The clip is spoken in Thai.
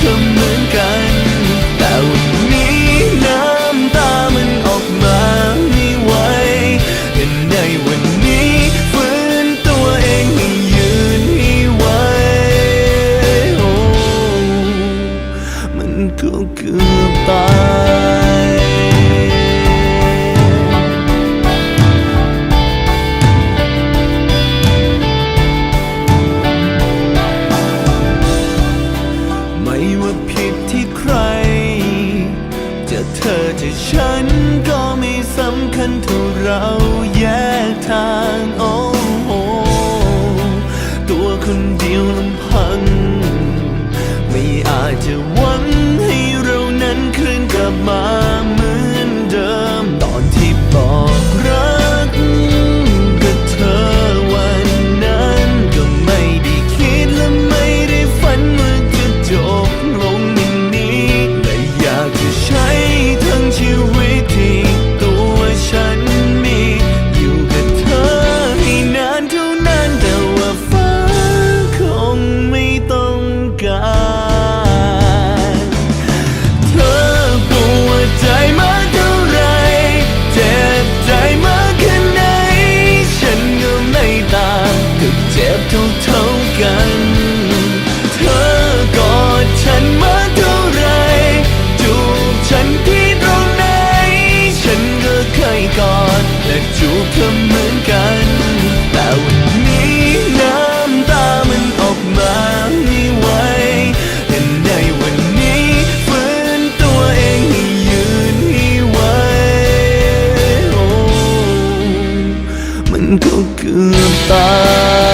ทำเหมือนกัน แต่วันนี้น้ำตามันออกมาไม่ไหวแต่ในวันนี้ฟื้นตัวเองให้ยืนให้ไหวโอ้มันก็เกือบตาย ฉันก็ไม่สำคัญเท่าเราแยกทางออก จูบเธอเหมือนกัน แต่วันนี้น้ำตามันออกมาไม่ไหวแต่ในวันนี้ฝืนตัวเองให้ยืนให้ไหวโอ้มันก็เกือตาย